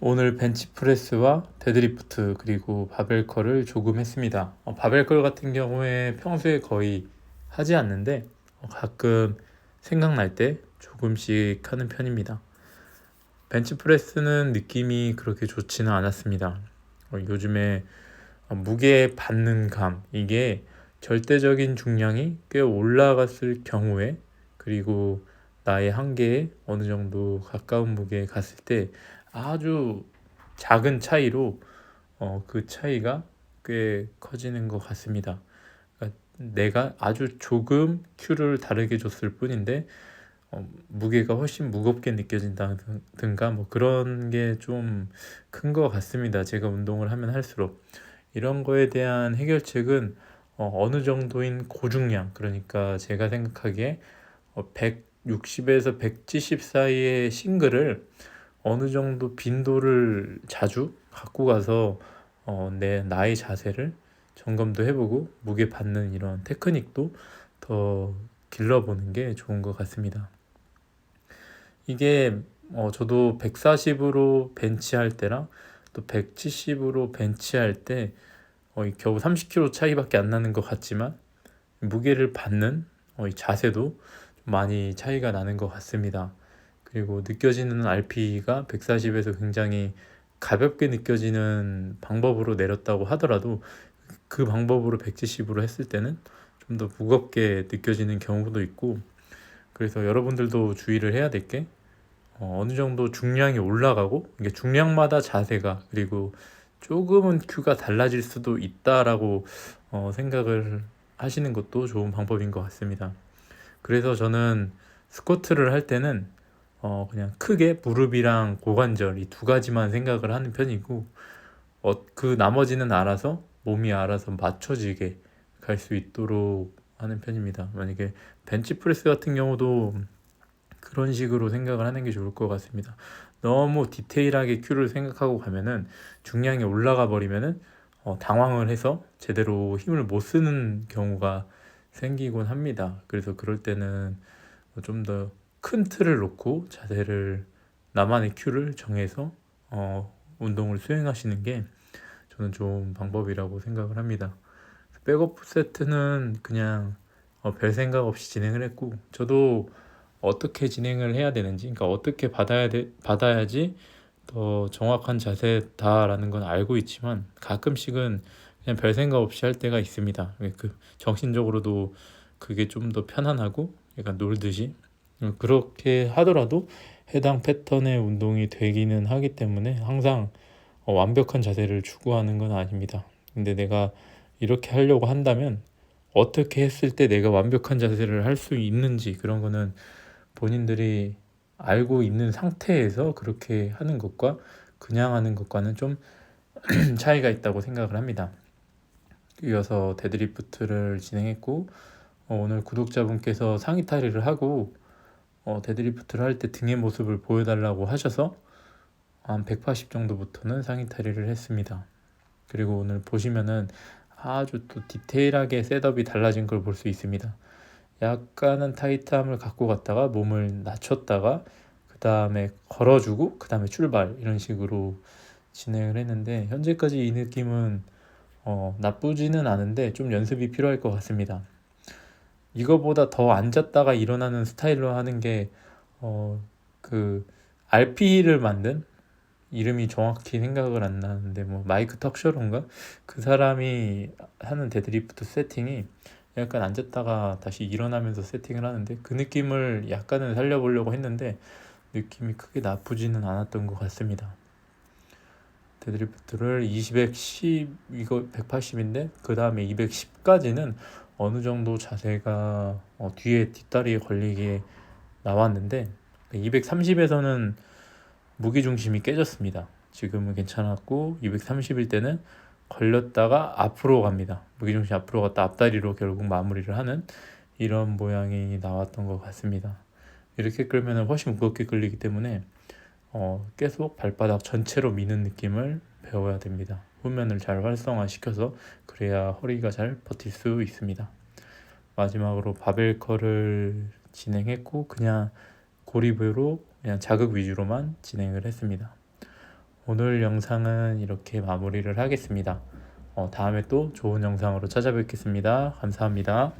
오늘 벤치프레스와 데드리프트 그리고 바벨컬을 조금 했습니다. 어, 바벨컬 같은 경우에 평소에 거의 하지 않는데 어, 가끔 생각날 때 조금씩 하는 편입니다. 벤치프레스는 느낌이 그렇게 좋지는 않았습니다. 어, 요즘에 어, 무게 받는 감 이게 절대적인 중량이 꽤 올라갔을 경우에 그리고 나의 한계에 어느 정도 가까운 무게에 갔을 때 아주 작은 차이로 어, 그 차이가 꽤 커지는 것 같습니다. 그러니까 내가 아주 조금 큐를 다르게 줬을 뿐인데 어, 무게가 훨씬 무겁게 느껴진다든가 뭐 그런 게 좀 큰 것 같습니다. 제가 운동을 하면 할수록 이런 거에 대한 해결책은 어, 느 정도인 고중량 그러니까 제가 생각하기에 어, 160에서 170 사이의 싱글을 어느 정도 빈도를 자주 갖고 가서 어, 내 나의 자세를 점검도 해보고 무게 받는 이런 테크닉도 더 길러보는 게 좋은 것 같습니다. 이게 어, 저도 140으로 벤치할 때랑 또 170으로 벤치할 때 어, 겨우 30kg 차이밖에 안 나는 것 같지만 무게를 받는 어, 이 자세도 많이 차이가 나는 것 같습니다. 그리고 느껴지는 RP가 140에서 굉장히 가볍게 느껴지는 방법으로 내렸다고 하더라도 그 방법으로 170으로 했을 때는 좀 더 무겁게 느껴지는 경우도 있고 그래서 여러분들도 주의를 해야 될게 어, 어느 정도 중량이 올라가고 이게 중량마다 자세가 그리고 조금은 큐가 달라질 수도 있다라고 어, 생각을 하시는 것도 좋은 방법인 것 같습니다. 그래서 저는 스쿼트를 할 때는 어 그냥 크게 무릎이랑 고관절 이 두 가지만 생각을 하는 편이고 어, 그 나머지는 알아서 몸이 알아서 맞춰지게 갈 수 있도록 하는 편입니다. 만약에 벤치프레스 같은 경우도 그런 식으로 생각을 하는 게 좋을 것 같습니다. 너무 디테일하게 큐를 생각하고 가면은 중량이 올라가 버리면은 어, 당황을 해서 제대로 힘을 못 쓰는 경우가 생기곤 합니다. 그래서 그럴 때는 좀 더 큰 틀을 놓고 자세를 나만의 큐를 정해서 어, 운동을 수행하시는 게 저는 좋은 방법이라고 생각을 합니다. 백업 세트는 그냥 어, 별 생각 없이 진행을 했고 저도 어떻게 진행을 해야 되는지 그러니까 어떻게 받아야 돼, 받아야지 더 정확한 자세다라는 건 알고 있지만 가끔씩은 그냥 별 생각 없이 할 때가 있습니다. 그 정신적으로도 그게 좀 더 편안하고 약간 놀듯이 음, 그렇게 하더라도 해당 패턴의 운동이 되기는 하기 때문에 항상 어, 완벽한 자세를 추구하는 건 아닙니다. 근데 내가 이렇게 하려고 한다면 어떻게 했을 때 내가 완벽한 자세를 할 수 있는지 그런 거는 본인들이 알고 있는 상태에서 그렇게 하는 것과 그냥 하는 것과는 좀 차이가 있다고 생각을 합니다. 이어서 데드리프트를 진행했고 어, 오늘 구독자분께서 상의 탈의를 하고 어, 데드리프트를 할 때 등의 모습을 보여달라고 하셔서 한 180 정도부터는 상의 탈의를 했습니다. 그리고 오늘 보시면은 아주 또 디테일하게 셋업이 달라진 걸 볼 수 있습니다. 약간은 타이트함을 갖고 갔다가 몸을 낮췄다가 그 다음에 걸어주고 그 다음에 출발 이런 식으로 진행을 했는데 현재까지 이 느낌은 어, 나쁘지는 않은데 좀 연습이 필요할 것 같습니다. 이거보다 더 앉았다가 일어나는 스타일로 하는 게 어 그 RP를 만든 이름이 정확히 생각을 안 나는데 뭐 마이크 턱셔로인가 그 사람이 하는 데드리프트 세팅이 약간 앉았다가 다시 일어나면서 세팅을 하는데 그 느낌을 약간은 살려보려고 했는데 느낌이 크게 나쁘지는 않았던 것 같습니다. 데드리프트를 20, 110 이거 180인데 그 다음에 210까지는 어느 정도 자세가 어, 뒤에 뒷다리에 걸리게 나왔는데 230에서는 무게 중심이 깨졌습니다. 지금은 괜찮았고 230일 때는 걸렸다가 앞으로 갑니다. 무게 중심 앞으로 갔다 앞다리로 결국 마무리를 하는 이런 모양이 나왔던 것 같습니다. 이렇게 끌면 훨씬 무겁게 끌리기 때문에 어, 계속 발바닥 전체로 미는 느낌을 배워야 됩니다. 후면을 잘 활성화시켜서 그래야 허리가 잘 버틸 수 있습니다. 마지막으로 바벨컬을 진행했고 그냥 고립으로 그냥 자극 위주로만 진행을 했습니다. 오늘 영상은 이렇게 마무리를 하겠습니다. 어, 다음에 또 좋은 영상으로 찾아뵙겠습니다. 감사합니다.